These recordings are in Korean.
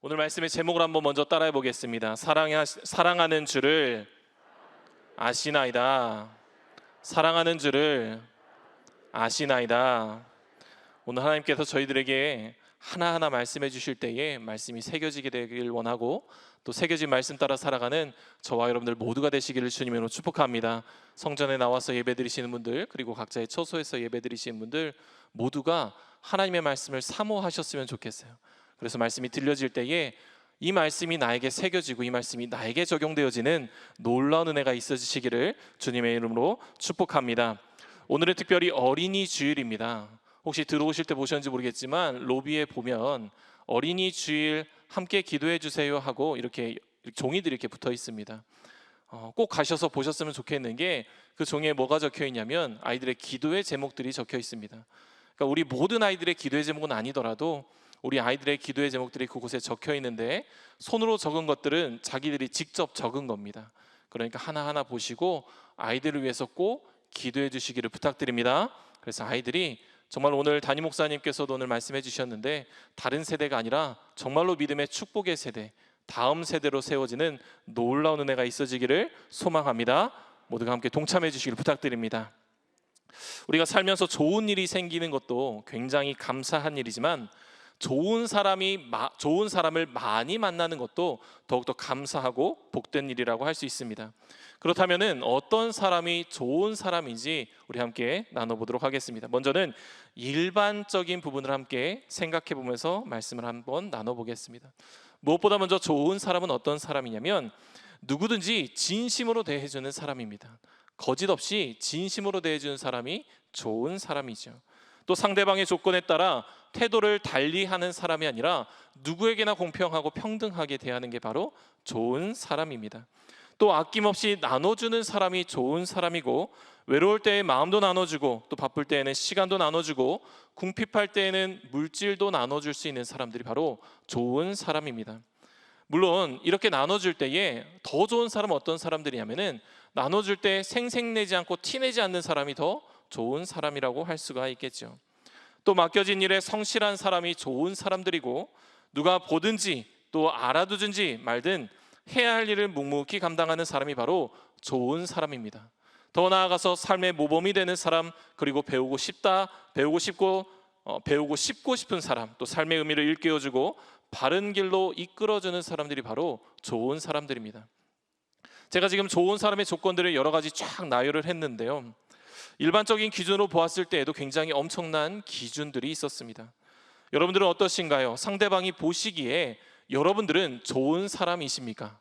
오늘 말씀의 제목을 한번 먼저 따라해 보겠습니다. 사랑하, 사랑하는 주를 아시나이다. 사랑하는 주를 아시나이다. 오늘 하나님께서 저희들에게 하나하나 말씀해 주실 때에 말씀이 새겨지게 되길 원하고 또 새겨진 말씀 따라 살아가는 저와 여러분들 모두가 되시기를 주님으로 축복합니다. 성전에 나와서 예배드리시는 분들 그리고 각자의 처소에서 예배드리시는 분들 모두가 하나님의 말씀을 사모하셨으면 좋겠어요. 그래서 말씀이 들려질 때에 이 말씀이 나에게 새겨지고 이 말씀이 나에게 적용되어지는 놀라운 은혜가 있어지시기를 주님의 이름으로 축복합니다. 오늘은 특별히 어린이 주일입니다. 혹시 들어오실 때 보셨는지 모르겠지만 로비에 보면 어린이 주일 함께 기도해 주세요 하고 이렇게 종이들이 이렇게 붙어 있습니다. 어, 꼭 가셔서 보셨으면 좋겠는 게 그 종이에 뭐가 적혀 있냐면 아이들의 기도의 제목들이 적혀 있습니다. 그러니까 우리 모든 아이들의 기도의 제목은 아니더라도 우리 아이들의 기도의 제목들이 그곳에 적혀 있는데 손으로 적은 것들은 자기들이 직접 적은 겁니다. 그러니까 하나하나 보시고 아이들을 위해서 꼭 기도해 주시기를 부탁드립니다. 그래서 아이들이 정말 오늘 담임 목사님께서도 오늘 말씀해 주셨는데 다른 세대가 아니라 정말로 믿음의 축복의 세대, 다음 세대로 세워지는 놀라운 은혜가 있어지기를 소망합니다. 모두가 함께 동참해 주시기를 부탁드립니다. 우리가 살면서 좋은 일이 생기는 것도 굉장히 감사한 일이지만 좋은 사람이 마, 좋은 사람을 많이 만나는 것도 더욱더 감사하고 복된 일이라고 할 수 있습니다. 그렇다면은 어떤 사람이 좋은 사람인지 우리 함께 나눠보도록 하겠습니다. 먼저는 일반적인 부분을 함께 생각해 보면서 말씀을 한번 나눠보겠습니다. 무엇보다 먼저 좋은 사람은 어떤 사람이냐면 누구든지 진심으로 대해주는 사람입니다. 거짓 없이 진심으로 대해주는 사람이 좋은 사람이죠. 또 상대방의 조건에 따라 태도를 달리하는 사람이 아니라 누구에게나 공평하고 평등하게 대하는 게 바로 좋은 사람입니다. 또 아낌없이 나눠주는 사람이 좋은 사람이고 외로울 때에 마음도 나눠주고 또 바쁠 때에는 시간도 나눠주고 궁핍할 때에는 물질도 나눠줄 수 있는 사람들이 바로 좋은 사람입니다. 물론 이렇게 나눠줄 때에 더 좋은 사람은 어떤 사람들이냐면은 나눠줄 때 생색내지 않고 티내지 않는 사람이 더 좋은 사람이라고 할 수가 있겠죠. 또 맡겨진 일에 성실한 사람이 좋은 사람들이고 누가 보든지 또 알아두든지 말든 해야 할 일을 묵묵히 감당하는 사람이 바로 좋은 사람입니다. 더 나아가서 삶의 모범이 되는 사람 그리고 배우고 싶다 배우고 싶고 어, 배우고 싶고 싶은 사람 또 삶의 의미를 일깨워주고 바른 길로 이끌어주는 사람들이 바로 좋은 사람들입니다. 제가 지금 좋은 사람의 조건들을 여러 가지 쫙 나열을 했는데요. 일반적인 기준으로 보았을 때에도 굉장히 엄청난 기준들이 있었습니다. 여러분들은 어떠신가요? 상대방이 보시기에 여러분들은 좋은 사람이십니까?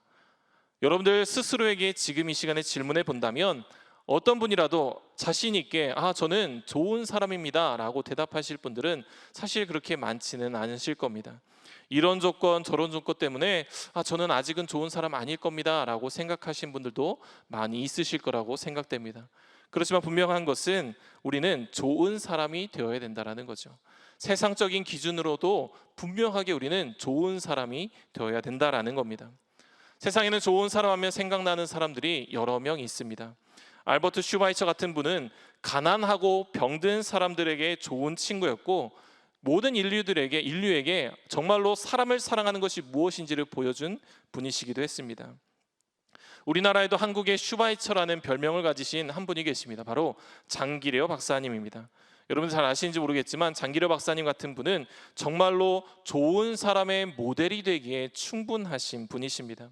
여러분들 스스로에게 지금 이 시간에 질문해 본다면 어떤 분이라도 자신 있게 아 저는 좋은 사람입니다라고 대답하실 분들은 사실 그렇게 많지는 않으실 겁니다. 이런 조건 저런 조건 때문에 아 저는 아직은 좋은 사람 아닐 겁니다라고 생각하신 분들도 많이 있으실 거라고 생각됩니다. 그렇지만 분명한 것은 우리는 좋은 사람이 되어야 된다라는 거죠. 세상적인 기준으로도 분명하게 우리는 좋은 사람이 되어야 된다라는 겁니다. 세상에는 좋은 사람 하면 생각나는 사람들이 여러 명 있습니다. 알버트 슈바이처 같은 분은 가난하고 병든 사람들에게 좋은 친구였고 모든 인류들에게 인류에게 정말로 사람을 사랑하는 것이 무엇인지를 보여준 분이시기도 했습니다. 우리나라에도 한국의 슈바이처라는 별명을 가지신 한 분이 계십니다. 바로 장기레어 박사님입니다. 여러분 잘 아시는지 모르겠지만 장기레어 박사님 같은 분은 정말로 좋은 사람의 모델이 되기에 충분하신 분이십니다.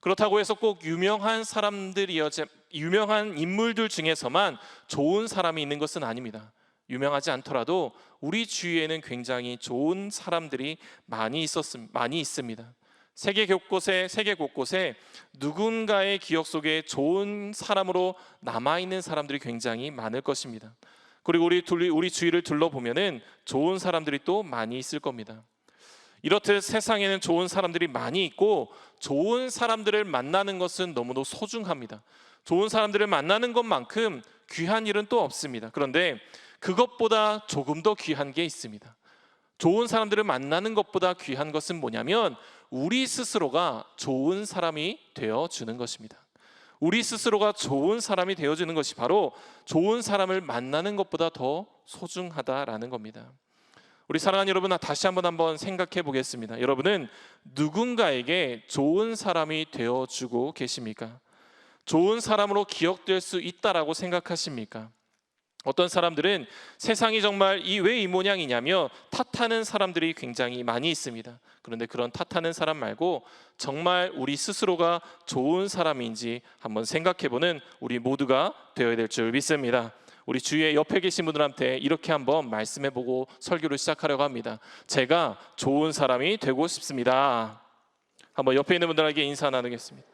그렇다고 해서 꼭 유명한 사람들이어 유명한 인물들 중에서만 좋은 사람이 있는 것은 아닙니다. 유명하지 않더라도 우리 주위에는 굉장히 좋은 사람들이 많이 있었음 많이 있습니다. 세계 곳곳에 세계 곳곳에 누군가의 기억 속에 좋은 사람으로 남아 있는 사람들이 굉장히 많을 것입니다. 그리고 우리 둘 우리 주위를 둘러보면은 좋은 사람들이 또 많이 있을 겁니다. 이렇듯 세상에는 좋은 사람들이 많이 있고 좋은 사람들을 만나는 것은 너무도 소중합니다. 좋은 사람들을 만나는 것만큼 귀한 일은 또 없습니다. 그런데 그것보다 조금 더 귀한 게 있습니다. 좋은 사람들을 만나는 것보다 귀한 것은 뭐냐면 우리 스스로가 좋은 사람이 되어 주는 것입니다. 우리 스스로가 좋은 사람이 되어 주는 것이 바로 좋은 사람을 만나는 것보다 더 소중하다라는 겁니다. 우리 사랑하는 여러분 다시 한번 한번 생각해 보겠습니다. 여러분은 누군가에게 좋은 사람이 되어 주고 계십니까? 좋은 사람으로 기억될 수 있다라고 생각하십니까? 어떤 사람들은 세상이 정말 이 왜 이 모양이냐며 탓하는 사람들이 굉장히 많이 있습니다. 그런데 그런 탓하는 사람 말고 정말 우리 스스로가 좋은 사람인지 한번 생각해보는 우리 모두가 되어야 될 줄 믿습니다. 우리 주위에 옆에 계신 분들한테 이렇게 한번 말씀해보고 설교를 시작하려고 합니다. 제가 좋은 사람이 되고 싶습니다. 한번 옆에 있는 분들에게 인사 나누겠습니다.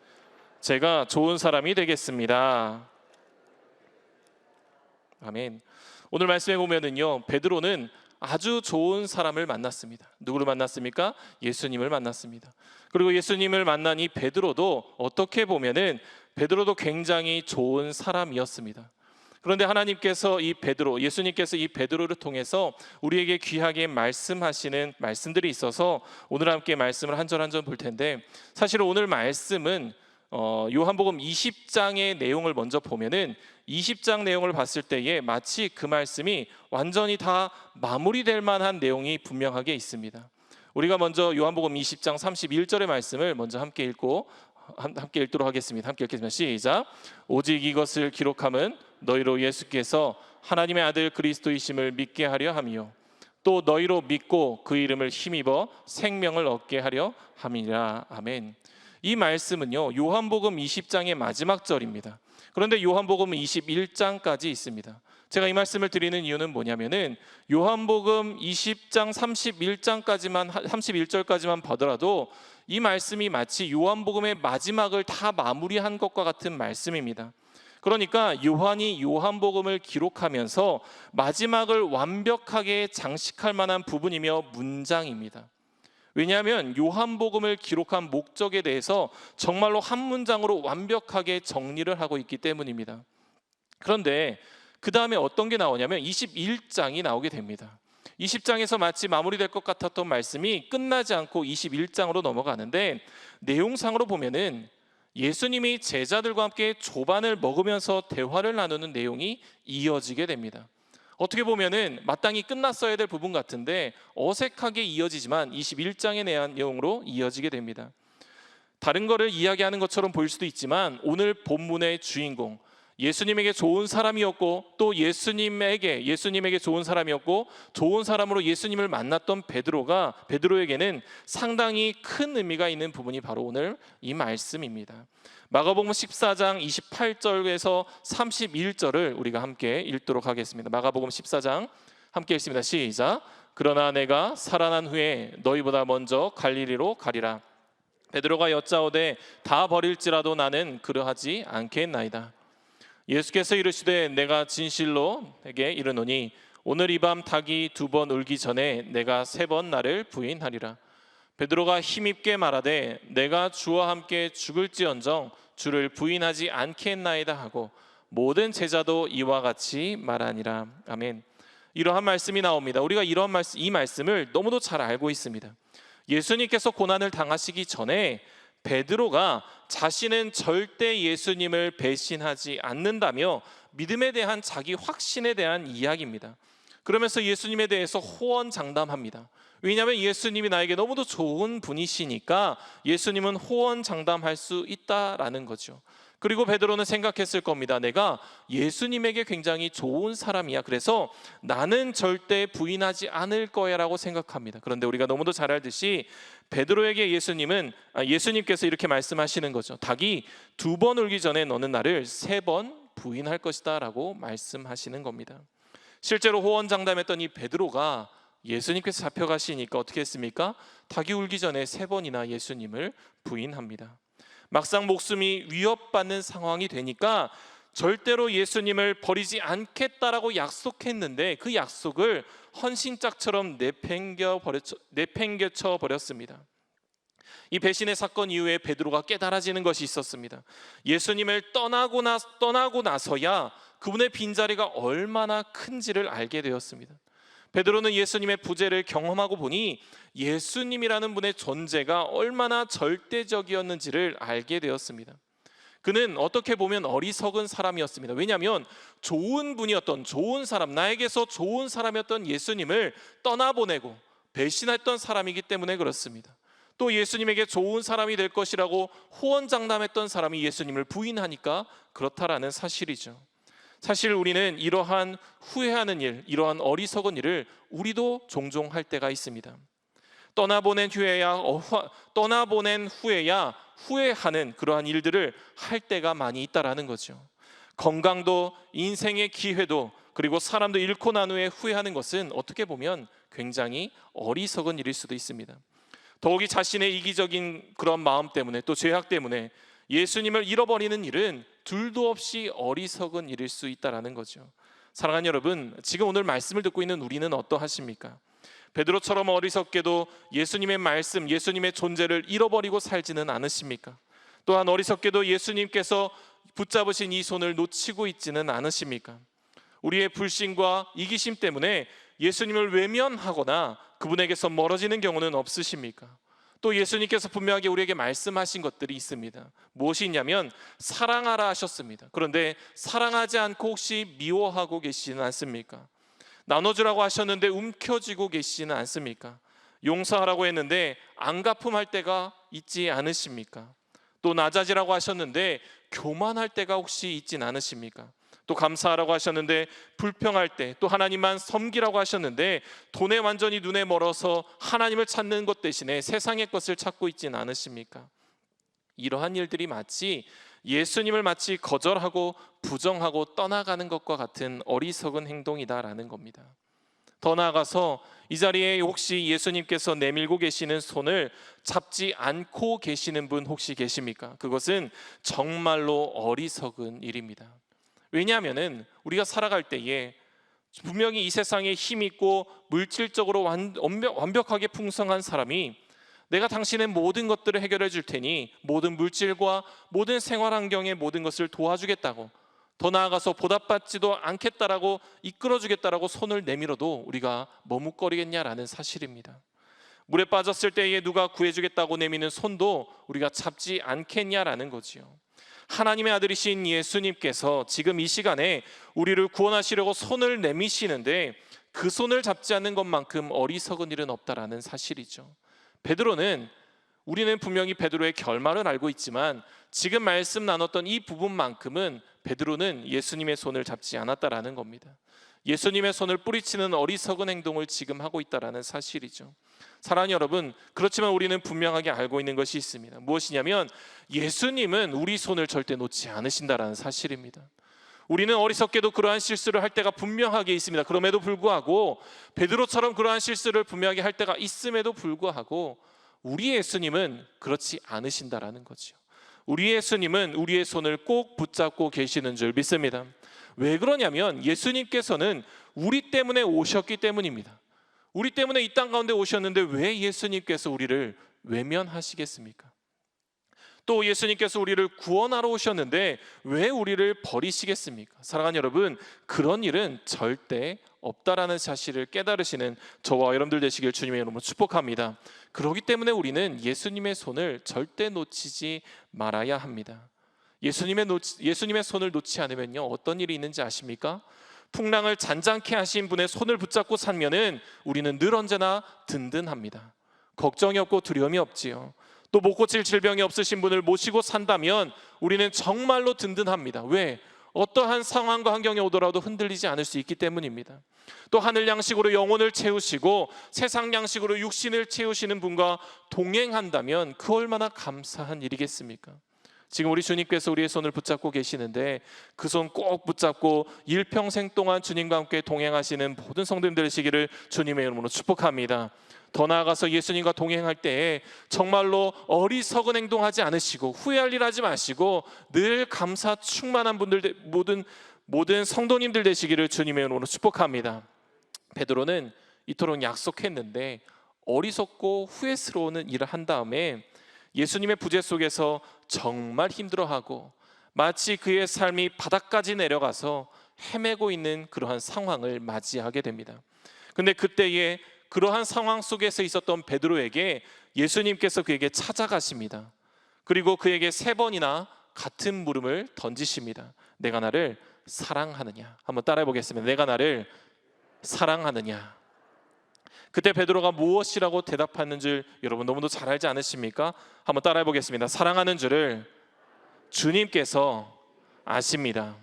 제가 좋은 사람이 되겠습니다. 아멘. 오늘 말씀해 보면은요 베드로는 아주 좋은 사람을 만났습니다. 누구를 만났습니까? 예수님을 만났습니다. 그리고 예수님을 이 베드로도 어떻게 보면은 베드로도 굉장히 좋은 사람이었습니다. 그런데 하나님께서 이 베드로, 예수님께서 이 베드로를 통해서 우리에게 귀하게 말씀하시는 말씀들이 있어서 오늘 함께 말씀을 한 절 한 절 볼 텐데 사실 오늘 말씀은 어, 요한복음 20장의 내용을 먼저 보면은 20장 내용을 봤을 때에 마치 그 말씀이 완전히 다 마무리될 만한 내용이 분명하게 있습니다. 우리가 먼저 요한복음 20장 31절의 말씀을 먼저 함께 읽고 함- 함께 읽도록 하겠습니다. 함께 읽겠습니다. 시작. 오직 이것을 기록함은 너희로 예수께서 하나님의 아들 그리스도이심을 믿게 하려 함이요 또 너희로 믿고 그 이름을 힘입어 생명을 얻게 하려 함이라. 아멘. 이 말씀은요. 요한복음 20장의 마지막 절입니다. 그런데 요한복음 21장까지 있습니다. 제가 이 말씀을 드리는 이유는 뭐냐면은 요한복음 20장 31장까지만 31절까지만 보더라도 이 말씀이 마치 요한복음의 마지막을 다 마무리한 것과 같은 말씀입니다. 그러니까 요한이 요한복음을 기록하면서 마지막을 완벽하게 장식할 만한 부분이며 문장입니다. 왜냐하면 요한복음을 기록한 목적에 대해서 정말로 한 문장으로 완벽하게 정리를 하고 있기 때문입니다. 그런데 그 다음에 어떤 게 나오냐면 21장이 나오게 됩니다. 20장에서 마치 마무리될 것 같았던 말씀이 끝나지 않고 21장으로 넘어가는데 내용상으로 보면은 예수님이 제자들과 함께 조반을 먹으면서 대화를 나누는 내용이 이어지게 됩니다. 어떻게 보면은 마땅히 끝났어야 될 부분 같은데 어색하게 이어지지만 21장에 대한 내용으로 이어지게 됩니다. 다른 거를 이야기하는 것처럼 보일 수도 있지만 오늘 본문의 주인공 예수님에게 좋은 사람이었고 또 예수님에게 예수님에게 좋은 사람이었고 좋은 사람으로 예수님을 만났던 베드로가 베드로에게는 상당히 큰 의미가 있는 부분이 바로 오늘 이 말씀입니다. 마가복음 14장 28절에서 31절을 우리가 함께 읽도록 하겠습니다. 마가복음 14장 함께 읽습니다. 시작. 그러나 내가 살아난 후에 너희보다 먼저 갈릴리로 가리라. 베드로가 여짜오되 다 버릴지라도 나는 그러하지 않겠나이다. 예수께서 이르시되 내가 진실로 내게 이르노니 오늘 이 밤 닭이 두 번 울기 전에 내가 세 번 나를 부인하리라. 베드로가 힘있게 말하되 내가 주와 함께 죽을지언정 주를 부인하지 않겠나이다 하고 모든 제자도 이와 같이 말하니라. 아멘. 이러한 말씀이 나옵니다. 우리가 이런 말씀 이 말씀을 너무도 잘 알고 있습니다. 예수님께서 고난을 당하시기 전에 베드로가 자신은 절대 예수님을 배신하지 않는다며 믿음에 대한 자기 확신에 대한 이야기입니다. 그러면서 예수님에 대해서 호언장담합니다. 왜냐하면 예수님이 나에게 너무도 좋은 분이시니까 예수님은 호언장담할 수 있다라는 거죠. 그리고 베드로는 생각했을 겁니다. 내가 예수님에게 굉장히 좋은 사람이야. 그래서 나는 절대 부인하지 않을 거야라고 생각합니다. 그런데 우리가 너무도 잘 알듯이 베드로에게 예수님은 아, 예수님께서 이렇게 말씀하시는 거죠. 닭이 두 번 울기 전에 너는 나를 세 번 부인할 것이다라고 말씀하시는 겁니다. 실제로 호언장담했던 이 베드로가 예수님께서 잡혀가시니까 어떻게 했습니까? 닭이 울기 전에 세 번이나 예수님을 부인합니다. 막상 목숨이 위협받는 상황이 되니까 절대로 예수님을 버리지 않겠다라고 약속했는데 그 약속을 헌신짝처럼 내팽겨 버려 내팽개쳐 버렸습니다. 이 배신의 사건 이후에 베드로가 깨달아지는 것이 있었습니다. 예수님을 떠나고 나 떠나고 나서야 그분의 빈자리가 얼마나 큰지를 알게 되었습니다. 베드로는 예수님의 부재를 경험하고 보니 예수님이라는 분의 존재가 얼마나 절대적이었는지를 알게 되었습니다. 그는 어떻게 보면 어리석은 사람이었습니다. 왜냐하면 좋은 분이었던 좋은 사람, 나에게서 좋은 사람이었던 예수님을 떠나보내고 배신했던 사람이기 때문에 그렇습니다. 또 예수님에게 좋은 사람이 될 것이라고 호언장담했던 사람이 예수님을 부인하니까 그렇다라는 사실이죠. 사실 우리는 이러한 후회하는 일, 이러한 어리석은 일을 우리도 종종 할 때가 있습니다. 떠나보낸 후에야 어, 화- 떠나보낸 후에야 후회하는 그러한 일들을 할 때가 많이 있다라는 거죠. 건강도 인생의 기회도 그리고 사람도 잃고 난 후에 후회하는 것은 어떻게 보면 굉장히 어리석은 일일 수도 있습니다. 더욱이 자신의 이기적인 그런 마음 때문에 또 죄악 때문에 예수님을 잃어버리는 일은 둘도 없이 어리석은 일일 수 있다라는 거죠. 사랑하는 여러분, 지금 오늘 말씀을 듣고 있는 우리는 어떠하십니까? 베드로처럼 어리석게도 예수님의 말씀, 예수님의 존재를 잃어버리고 살지는 않으십니까? 또한 어리석게도 예수님께서 붙잡으신 이 손을 놓치고 있지는 않으십니까? 우리의 불신과 이기심 때문에 예수님을 외면하거나 그분에게서 멀어지는 경우는 없으십니까? 또 예수님께서 분명하게 우리에게 말씀하신 것들이 있습니다. 무엇이 있냐면 사랑하라 하셨습니다. 그런데 사랑하지 않고 혹시 미워하고 계시지는 않습니까? 나눠주라고 하셨는데 움켜쥐고 계시지는 않습니까? 용서하라고 했는데 안 갚음할 때가 있지 않으십니까? 또 낮아지라고 하셨는데 교만할 때가 혹시 있진 않으십니까? 또 감사하라고 하셨는데 불평할 때 또 하나님만 섬기라고 하셨는데 돈에 완전히 눈에 멀어서 하나님을 찾는 것 대신에 세상의 것을 찾고 있진 않으십니까? 이러한 일들이 마치 예수님을 마치 거절하고 부정하고 떠나가는 것과 같은 어리석은 행동이다라는 겁니다. 더 나아가서 이 자리에 혹시 예수님께서 내밀고 계시는 손을 잡지 않고 계시는 분 혹시 계십니까? 그것은 정말로 어리석은 일입니다. 왜냐하면은 우리가 살아갈 때에 분명히 이 세상에 힘 있고 물질적으로 완, 완벽, 완벽하게 풍성한 사람이 내가 당신의 모든 것들을 해결해 줄 테니 모든 물질과 모든 생활 환경의 모든 것을 도와주겠다고 더 나아가서 보답받지도 않겠다라고 이끌어 주겠다라고 손을 내밀어도 우리가 머뭇거리겠냐라는 사실입니다. 물에 빠졌을 때에 누가 구해 주겠다고 내미는 손도 우리가 잡지 않겠냐라는 거지요. 하나님의 아들이신 예수님께서 지금 이 시간에 우리를 구원하시려고 손을 내미시는데 그 손을 잡지 않는 것만큼 어리석은 일은 없다라는 사실이죠. 베드로는 우리는 분명히 베드로의 결말을 알고 있지만 지금 말씀 나눴던 이 부분만큼은 베드로는 예수님의 손을 잡지 않았다라는 겁니다. 예수님의 손을 뿌리치는 어리석은 행동을 지금 하고 있다라는 사실이죠. 사랑하는 여러분, 그렇지만 우리는 분명하게 알고 있는 것이 있습니다. 무엇이냐면 예수님은 우리 손을 절대 놓지 않으신다라는 사실입니다. 우리는 어리석게도 그러한 실수를 할 때가 분명하게 있습니다. 그럼에도 불구하고 베드로처럼 그러한 실수를 분명하게 할 때가 있음에도 불구하고 우리 예수님은 그렇지 않으신다라는 거죠. 우리 예수님은 우리의 손을 꼭 붙잡고 계시는 줄 믿습니다. 왜 그러냐면 예수님께서는 우리 때문에 오셨기 때문입니다. 우리 때문에 이 땅 가운데 오셨는데 왜 예수님께서 우리를 외면하시겠습니까? 또 예수님께서 우리를 구원하러 오셨는데 왜 우리를 버리시겠습니까? 사랑하는 여러분, 그런 일은 절대 없다라는 사실을 깨달으시는 저와 여러분들 되시길 주님의 이름으로 축복합니다. 그렇기 때문에 우리는 예수님의 손을 절대 놓치지 말아야 합니다. 예수님의 놓치, 예수님의 손을 놓지 않으면요 어떤 일이 있는지 아십니까? 풍랑을 잔잔케 하신 분의 손을 붙잡고 살면은 우리는 늘 언제나 든든합니다. 걱정이 없고 두려움이 없지요. 또 못 고칠 질병이 없으신 분을 모시고 산다면 우리는 정말로 든든합니다. 왜? 어떠한 상황과 환경이 오더라도 흔들리지 않을 수 있기 때문입니다. 또 하늘 양식으로 영혼을 채우시고 세상 양식으로 육신을 채우시는 분과 동행한다면 그 얼마나 감사한 일이겠습니까? 지금 우리 주님께서 우리의 손을 붙잡고 계시는데 그 손 꼭 붙잡고 일평생 동안 주님과 함께 동행하시는 모든 성도님들 되시기를 주님의 이름으로 축복합니다. 더 나아가서 예수님과 동행할 때에 정말로 어리석은 행동하지 않으시고 후회할 일 하지 마시고 늘 감사 충만한 분들 되- 모든 모든 성도님들 되시기를 주님의 이름으로 축복합니다. 베드로는 이토록 약속했는데 어리석고 후회스러운 일을 한 다음에 예수님의 부재 속에서 정말 힘들어하고 마치 그의 삶이 바닥까지 내려가서 헤매고 있는 그러한 상황을 맞이하게 됩니다. 근데 그때에 그러한 상황 속에서 있었던 베드로에게 예수님께서 그에게 찾아가십니다. 그리고 그에게 세 번이나 같은 물음을 던지십니다. 내가 나를 사랑하느냐? 한번 따라해 보겠습니다. 내가 나를 사랑하느냐? 그때 베드로가 무엇이라고 대답하는 줄 여러분 너무도 잘 알지 않으십니까? 한번 따라해 보겠습니다. 사랑하는 줄을 주님께서 아십니다.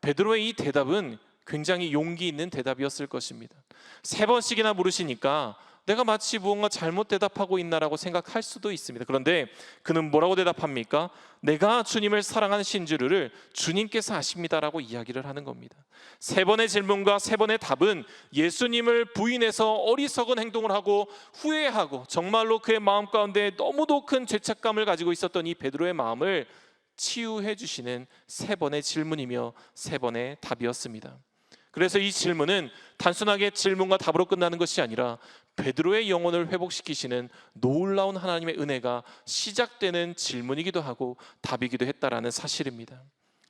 베드로의 이 대답은 굉장히 용기 있는 대답이었을 것입니다. 세 번씩이나 물으시니까 내가 마치 무언가 잘못 대답하고 있나라고 생각할 수도 있습니다. 그런데 그는 뭐라고 대답합니까? 내가 주님을 사랑하는 신주를 주님께서 아십니다라고 이야기를 하는 겁니다. 세 번의 질문과 세 번의 답은 예수님을 부인해서 어리석은 행동을 하고 후회하고 정말로 그의 마음 가운데 너무도 큰 죄책감을 가지고 있었던 이 베드로의 마음을 치유해 주시는 세 번의 질문이며 세 번의 답이었습니다. 그래서 이 질문은 단순하게 질문과 답으로 끝나는 것이 아니라 베드로의 영혼을 회복시키시는 놀라운 하나님의 은혜가 시작되는 질문이기도 하고 답이기도 했다라는 사실입니다.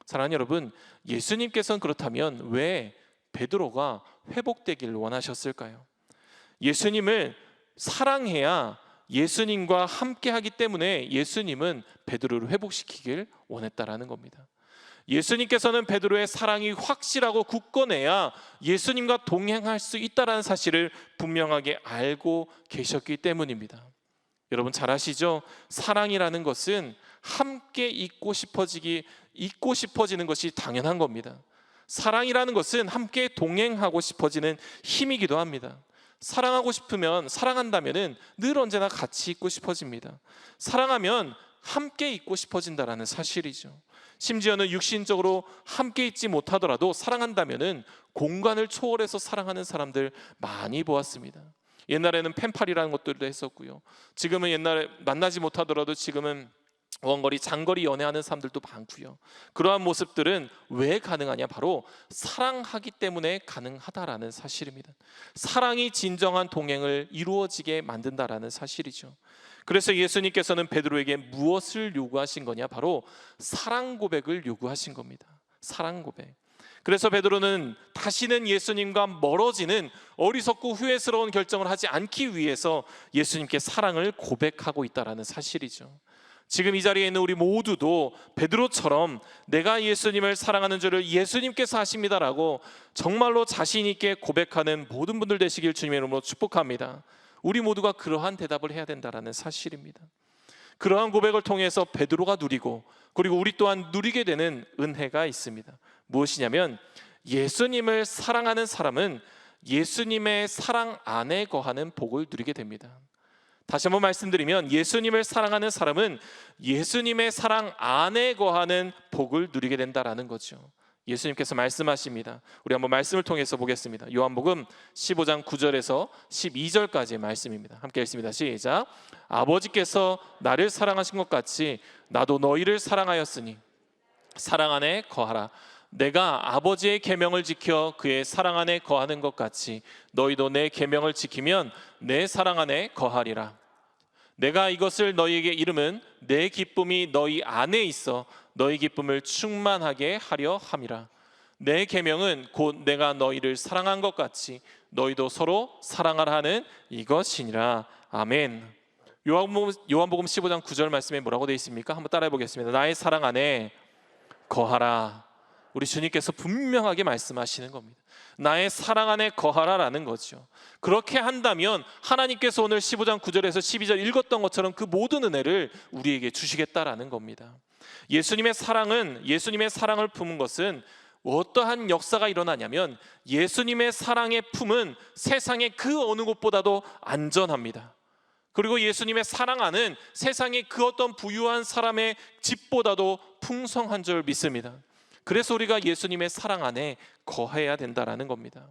사랑하는 여러분, 예수님께서는 그렇다면 왜 베드로가 회복되길 원하셨을까요? 예수님을 사랑해야 예수님과 함께 하기 때문에 예수님은 베드로를 회복시키길 원했다라는 겁니다. 예수님께서는 베드로의 사랑이 확실하고 굳건해야 예수님과 동행할 수 있다라는 사실을 분명하게 알고 계셨기 때문입니다. 여러분 잘 아시죠? 사랑이라는 것은 함께 있고 싶어지기 있고 싶어지는 것이 당연한 겁니다. 사랑이라는 것은 함께 동행하고 싶어지는 힘이기도 합니다. 사랑하고 싶으면 사랑한다면은 늘 언제나 같이 있고 싶어집니다. 사랑하면 함께 있고 싶어진다라는 사실이죠. 심지어는 육신적으로 함께 있지 못하더라도 사랑한다면은 공간을 초월해서 사랑하는 사람들 많이 보았습니다. 옛날에는 펜팔이라는 것들도 했었고요. 지금은 옛날에 만나지 못하더라도 지금은 원거리, 장거리 연애하는 사람들도 많고요. 그러한 모습들은 왜 가능하냐? 바로 사랑하기 때문에 가능하다라는 사실입니다. 사랑이 진정한 동행을 이루어지게 만든다라는 사실이죠. 그래서 예수님께서는 베드로에게 무엇을 요구하신 거냐? 바로 사랑 고백을 요구하신 겁니다. 사랑 고백. 그래서 베드로는 다시는 예수님과 멀어지는 어리석고 후회스러운 결정을 하지 않기 위해서 예수님께 사랑을 고백하고 있다라는 사실이죠. 지금 이 자리에 있는 우리 모두도 베드로처럼 내가 예수님을 사랑하는 줄을 예수님께서 하십니다라고 정말로 자신 있게 고백하는 모든 분들 되시길 주님의 이름으로 축복합니다. 우리 모두가 그러한 대답을 해야 된다라는 사실입니다. 그러한 고백을 통해서 베드로가 누리고 그리고 우리 또한 누리게 되는 은혜가 있습니다. 무엇이냐면 예수님을 사랑하는 사람은 예수님의 사랑 안에 거하는 복을 누리게 됩니다. 다시 한번 말씀드리면 예수님을 사랑하는 사람은 예수님의 사랑 안에 거하는 복을 누리게 된다라는 거죠. 예수님께서 말씀하십니다. 우리 한번 말씀을 통해서 보겠습니다. 요한복음 15장 9절에서 12절까지의 말씀입니다. 함께 읽습니다. 시작. 아버지께서 나를 사랑하신 것 같이 나도 너희를 사랑하였으니 사랑 안에 거하라. 내가 아버지의 계명을 지켜 그의 사랑 안에 거하는 것 같이 너희도 내 계명을 지키면 내 사랑 안에 거하리라. 내가 이것을 너희에게 이름은 내 기쁨이 너희 안에 있어 너희 기쁨을 충만하게 하려 함이라. 내 계명은 곧 내가 너희를 사랑한 것 같이 너희도 서로 사랑하라 하는 이것이니라. 아멘. 요한복음, 요한복음 15장 9절 말씀에 뭐라고 되어 있습니까? 한번 따라해 보겠습니다. 나의 사랑 안에 거하라. 우리 주님께서 분명하게 말씀하시는 겁니다. 나의 사랑 안에 거하라라는 거죠. 그렇게 한다면 하나님께서 오늘 15장 9절에서 12절 읽었던 것처럼 그 모든 은혜를 우리에게 주시겠다라는 겁니다. 예수님의 사랑은 예수님의 사랑을 품은 것은 어떠한 역사가 일어나냐면 예수님의 사랑의 품은 세상의 그 어느 곳보다도 안전합니다. 그리고 예수님의 사랑 안은 세상의 그 어떤 부유한 사람의 집보다도 풍성한 줄 믿습니다. 그래서 우리가 예수님의 사랑 안에 거해야 된다라는 겁니다.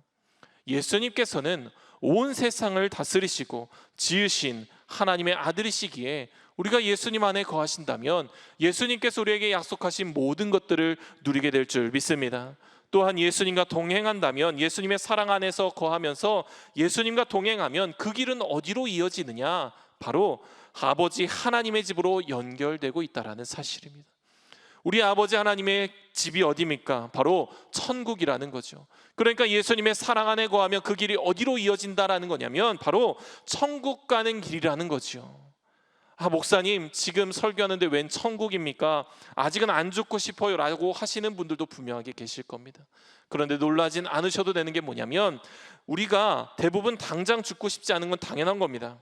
예수님께서는 온 세상을 다스리시고 지으신 하나님의 아들이시기에 우리가 예수님 안에 거하신다면 예수님께서 우리에게 약속하신 모든 것들을 누리게 될 줄 믿습니다. 또한 예수님과 동행한다면 예수님의 사랑 안에서 거하면서 예수님과 동행하면 그 길은 어디로 이어지느냐? 바로 아버지 하나님의 집으로 연결되고 있다라는 사실입니다. 우리 아버지 하나님의 집이 어디입니까? 바로 천국이라는 거죠. 그러니까 예수님의 사랑 안에 거하면 그 길이 어디로 이어진다라는 거냐면 바로 천국 가는 길이라는 거죠. 아 목사님 지금 설교하는데 웬 천국입니까? 아직은 안 죽고 싶어요 라고 하시는 분들도 분명하게 계실 겁니다. 그런데 놀라진 않으셔도 되는 게 뭐냐면 우리가 대부분 당장 죽고 싶지 않은 건 당연한 겁니다.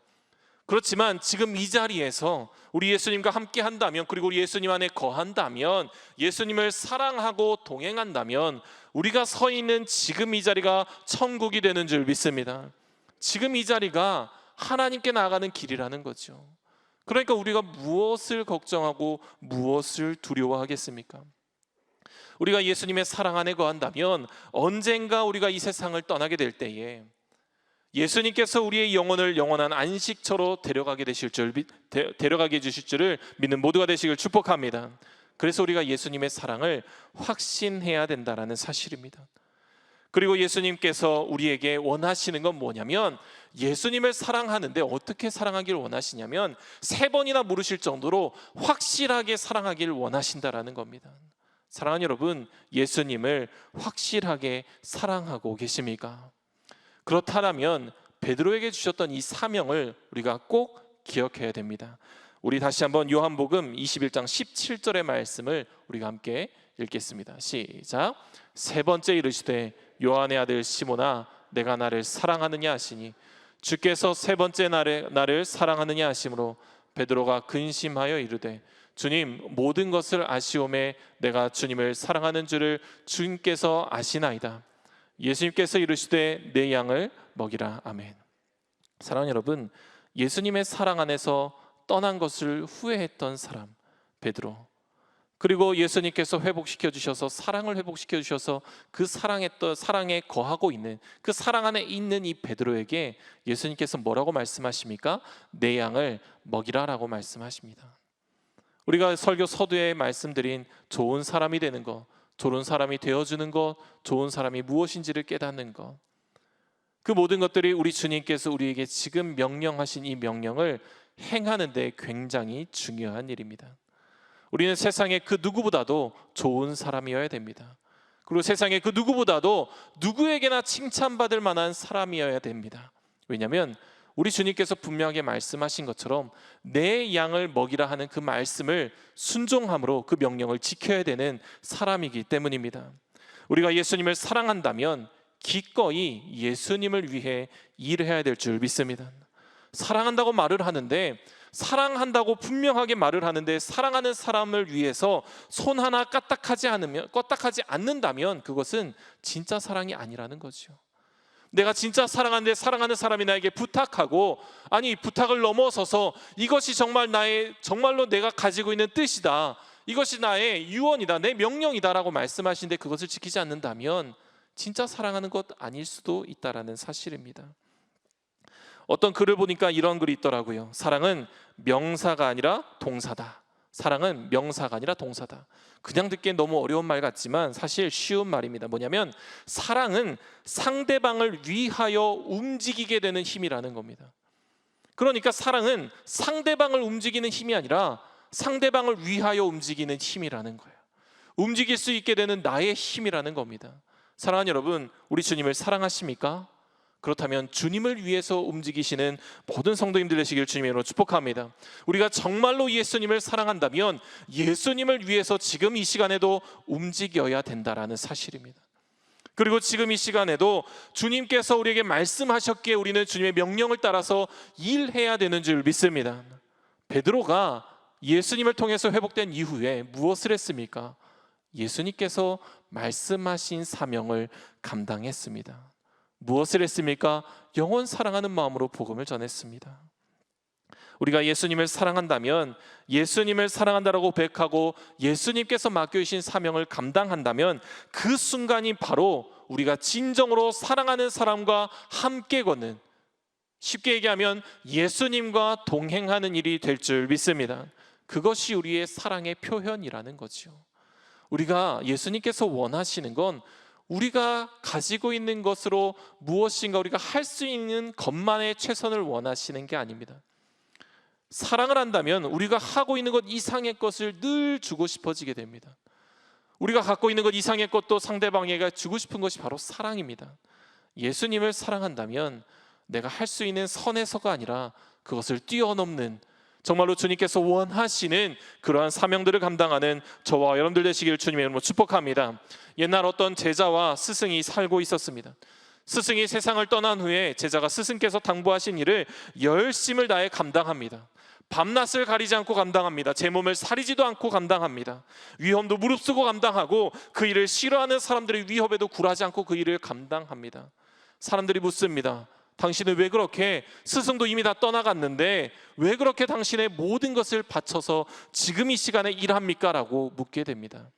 그렇지만 지금 이 자리에서 우리 예수님과 함께 한다면 그리고 예수님 안에 거한다면 예수님을 사랑하고 동행한다면 우리가 서 있는 지금 이 자리가 천국이 되는 줄 믿습니다. 지금 이 자리가 하나님께 나아가는 길이라는 거죠. 그러니까 우리가 무엇을 걱정하고 무엇을 두려워하겠습니까? 우리가 예수님의 사랑 안에 거한다면 언젠가 우리가 이 세상을 떠나게 될 때에 예수님께서 우리의 영혼을 영원한 안식처로 데려가게 되실 줄 믿- 데, 데려가게 해 주실 줄을 믿는 모두가 되시길 축복합니다. 그래서 우리가 예수님의 사랑을 확신해야 된다라는 사실입니다. 그리고 예수님께서 우리에게 원하시는 건 뭐냐면 예수님을 사랑하는데 어떻게 사랑하길 원하시냐면 세 번이나 물으실 정도로 확실하게 사랑하길 원하신다라는 겁니다. 사랑하는 여러분, 예수님을 확실하게 사랑하고 계십니까? 그렇다면 베드로에게 주셨던 이 사명을 우리가 꼭 기억해야 됩니다. 우리 다시 한번 요한복음 21장 17절의 말씀을 우리가 함께 읽겠습니다. 시작. 세 번째 이르시되 요한의 아들 시모나 내가 나를 사랑하느냐 하시니 주께서 세 번째 나를, 나를 사랑하느냐 하심으로 베드로가 근심하여 이르되 주님 모든 것을 아시오매 내가 주님을 사랑하는 줄을 주님께서 아시나이다. 예수님께서 이르시되 내 양을 먹이라 아멘. 사랑하는 여러분, 예수님의 사랑 안에서 떠난 것을 후회했던 사람 베드로. 그리고 예수님께서 회복시켜 주셔서 사랑을 회복시켜 주셔서 그 사랑했던 사랑에 거하고 있는 그 사랑 안에 있는 이 베드로에게 예수님께서 뭐라고 말씀하십니까? 내 양을 먹이라라고 말씀하십니다. 우리가 설교 서두에 말씀드린 좋은 사람이 되는 것, 좋은 사람이 되어주는 것, 좋은 사람이 무엇인지를 깨닫는 것. 그 모든 것들이 우리 주님께서 우리에게 지금 명령하신 이 명령을 행하는데 굉장히 중요한 일입니다. 우리는 세상의 그 누구보다도 좋은 사람이어야 됩니다. 그리고 세상의 그 누구보다도 누구에게나 칭찬받을 만한 사람이어야 됩니다. 왜냐하면 우리 주님께서 분명하게 말씀하신 것처럼 내 양을 먹이라 하는 그 말씀을 순종함으로 그 명령을 지켜야 되는 사람이기 때문입니다. 우리가 예수님을 사랑한다면 기꺼이 예수님을 위해 일해야 될 줄 믿습니다. 사랑한다고 말을 하는데 사랑한다고 분명하게 말을 하는데 사랑하는 사람을 위해서 손 하나 까딱하지 않으면 껐딱하지 않는다면 그것은 진짜 사랑이 아니라는 거죠. 내가 진짜 사랑하는데 사랑하는 사람이 나에게 부탁하고 아니 부탁을 넘어서서 이것이 정말 나의 정말로 내가 가지고 있는 뜻이다. 이것이 나의 유언이다. 내 명령이다라고 말씀하시는데 그것을 지키지 않는다면 진짜 사랑하는 것 아닐 수도 있다라는 사실입니다. 어떤 글을 보니까 이런 글이 있더라고요. 사랑은 명사가 아니라 동사다. 사랑은 명사가 아니라 동사다. 그냥 듣기엔 너무 어려운 말 같지만 사실 쉬운 말입니다. 뭐냐면 사랑은 상대방을 위하여 움직이게 되는 힘이라는 겁니다. 그러니까 사랑은 상대방을 움직이는 힘이 아니라 상대방을 위하여 움직이는 힘이라는 거예요. 움직일 수 있게 되는 나의 힘이라는 겁니다. 사랑하는 여러분, 우리 주님을 사랑하십니까? 그렇다면 주님을 위해서 움직이시는 모든 성도님들 되시길 주님으로 축복합니다. 우리가 정말로 예수님을 사랑한다면 예수님을 위해서 지금 이 시간에도 움직여야 된다라는 사실입니다. 그리고 지금 이 시간에도 주님께서 우리에게 말씀하셨기에 우리는 주님의 명령을 따라서 일해야 되는 줄 믿습니다. 베드로가 예수님을 통해서 회복된 이후에 무엇을 했습니까? 예수님께서 말씀하신 사명을 감당했습니다. 무엇을 했습니까? 영원 사랑하는 마음으로 복음을 전했습니다. 우리가 예수님을 사랑한다면 예수님을 사랑한다라고 고백하고 예수님께서 맡겨주신 사명을 감당한다면 그 순간이 바로 우리가 진정으로 사랑하는 사람과 함께 걷는 쉽게 얘기하면 예수님과 동행하는 일이 될 줄 믿습니다. 그것이 우리의 사랑의 표현이라는 거죠. 우리가 예수님께서 원하시는 건 우리가 가지고 있는 것으로 무엇인가 우리가 할 수 있는 것만의 최선을 원하시는 게 아닙니다. 사랑을 한다면 우리가 하고 있는 것 이상의 것을 늘 주고 싶어지게 됩니다. 우리가 갖고 있는 것 이상의 것도 상대방에게 주고 싶은 것이 바로 사랑입니다. 예수님을 사랑한다면 내가 할 수 있는 선에서가 아니라 그것을 뛰어넘는 정말로 주님께서 원하시는 그러한 사명들을 감당하는 저와 여러분들 되시기를 주님의 이름으로 축복합니다. 옛날 어떤 제자와 스승이 살고 있었습니다. 스승이 세상을 떠난 후에 제자가 스승께서 당부하신 일을 열심을 다해 감당합니다. 밤낮을 가리지 않고 감당합니다. 제 몸을 사리지도 않고 감당합니다. 위험도 무릅쓰고 감당하고 그 일을 싫어하는 사람들의 위협에도 굴하지 않고 그 일을 감당합니다. 사람들이 묻습니다. 당신은 왜 그렇게 스승도 이미 다 떠나갔는데 왜 그렇게 당신의 모든 것을 바쳐서 지금 이 시간에 일합니까? 라고 묻게 됩니다.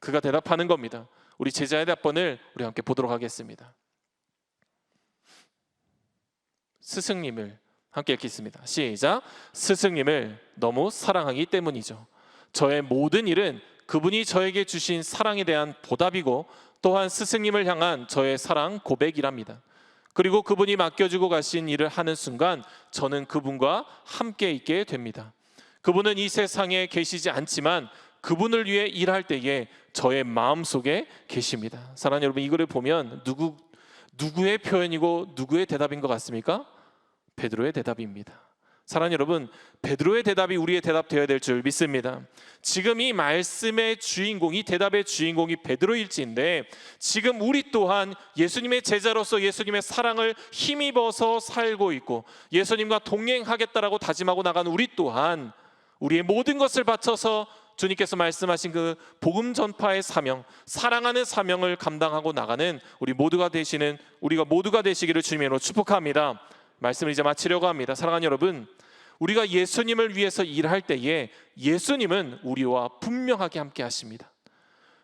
그가 대답하는 겁니다. 우리 제자의 답변을 우리 함께 보도록 하겠습니다. 스승님을 함께 읽겠습니다. 시작. 스승님을 너무 사랑하기 때문이죠. 저의 모든 일은 그분이 저에게 주신 사랑에 대한 보답이고 또한 스승님을 향한 저의 사랑 고백이랍니다. 그리고 그분이 맡겨주고 가신 일을 하는 순간 저는 그분과 함께 있게 됩니다. 그분은 이 세상에 계시지 않지만 그분을 위해 일할 때에 저의 마음 속에 계십니다. 사랑하는 여러분 이거를 보면 누구 누구의 표현이고 누구의 대답인 것 같습니까? 베드로의 대답입니다. 사랑하는 여러분, 베드로의 대답이 우리의 대답 되어야 될 줄 믿습니다. 지금 이 말씀의 주인공이 대답의 주인공이 베드로일지인데 지금 우리 또한 예수님의 제자로서 예수님의 사랑을 힘입어서 살고 있고 예수님과 동행하겠다라고 다짐하고 나간 우리 또한 우리의 모든 것을 바쳐서 주님께서 말씀하신 그 복음 전파의 사명, 사랑하는 사명을 감당하고 나가는 우리 모두가 되시는 우리가 모두가 되시기를 주님으로 축복합니다. 말씀을 이제 마치려고 합니다. 사랑하는 여러분, 우리가 예수님을 위해서 일할 때에 예수님은 우리와 분명하게 함께 하십니다.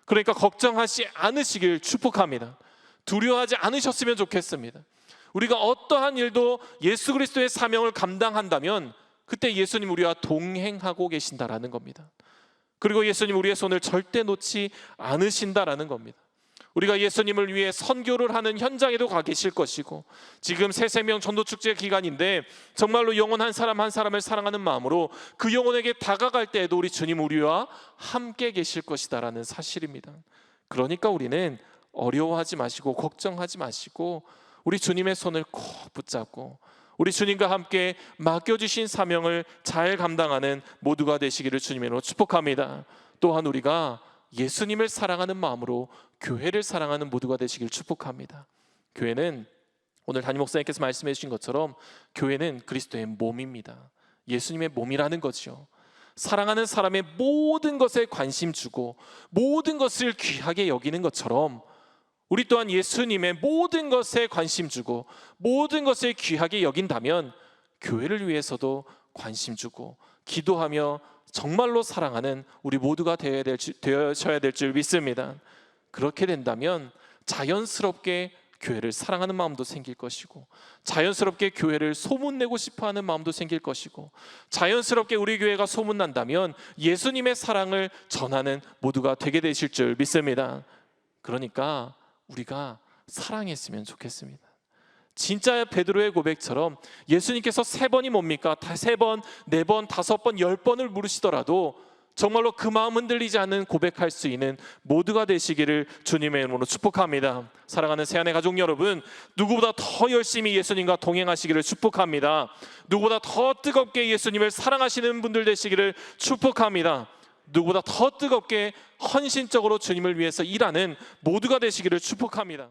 그러니까 걱정하지 않으시길 축복합니다. 두려워하지 않으셨으면 좋겠습니다. 우리가 어떠한 일도 예수 그리스도의 사명을 감당한다면 그때 예수님 우리와 동행하고 계신다라는 겁니다. 그리고 예수님 우리의 손을 절대 놓지 않으신다라는 겁니다. 우리가 예수님을 위해 선교를 하는 현장에도 가 계실 것이고 지금 새생명 전도 축제 기간인데 정말로 영혼 한 사람 한 사람을 사랑하는 마음으로 그 영혼에게 다가갈 때에도 우리 주님 우리와 함께 계실 것이다라는 사실입니다. 그러니까 우리는 어려워하지 마시고 걱정하지 마시고 우리 주님의 손을 꼭 붙잡고 우리 주님과 함께 맡겨주신 사명을 잘 감당하는 모두가 되시기를 주님으로 축복합니다. 또한 우리가 예수님을 사랑하는 마음으로 교회를 사랑하는 모두가 되시길 축복합니다. 교회는 오늘 담임 목사님께서 말씀해 주신 것처럼 교회는 그리스도의 몸입니다. 예수님의 몸이라는 거죠. 사랑하는 사람의 모든 것에 관심 주고 모든 것을 귀하게 여기는 것처럼 우리 또한 예수님의 모든 것에 관심 주고 모든 것을 귀하게 여긴다면 교회를 위해서도 관심 주고 기도하며 정말로 사랑하는 우리 모두가 되어야 될, 줄- 되어셔야 될 줄 믿습니다. 그렇게 된다면 자연스럽게 교회를 사랑하는 마음도 생길 것이고 자연스럽게 교회를 소문내고 싶어하는 마음도 생길 것이고 자연스럽게 우리 교회가 소문난다면 예수님의 사랑을 전하는 모두가 되게 되실 줄 믿습니다. 그러니까 우리가 사랑했으면 좋겠습니다. 진짜 베드로의 고백처럼 예수님께서 세 번이 뭡니까? 다세 번, 네 번, 다섯 번, 열 번을 물으시더라도 정말로 그 마음 흔들리지 않는 고백할 수 있는 모두가 되시기를 주님의 이름으로 축복합니다. 사랑하는 새안의 가족 여러분, 누구보다 더 열심히 예수님과 동행하시기를 축복합니다. 누구보다 더 뜨겁게 예수님을 사랑하시는 분들 되시기를 축복합니다. 누구보다 더 뜨겁게 헌신적으로 주님을 위해서 일하는 모두가 되시기를 축복합니다.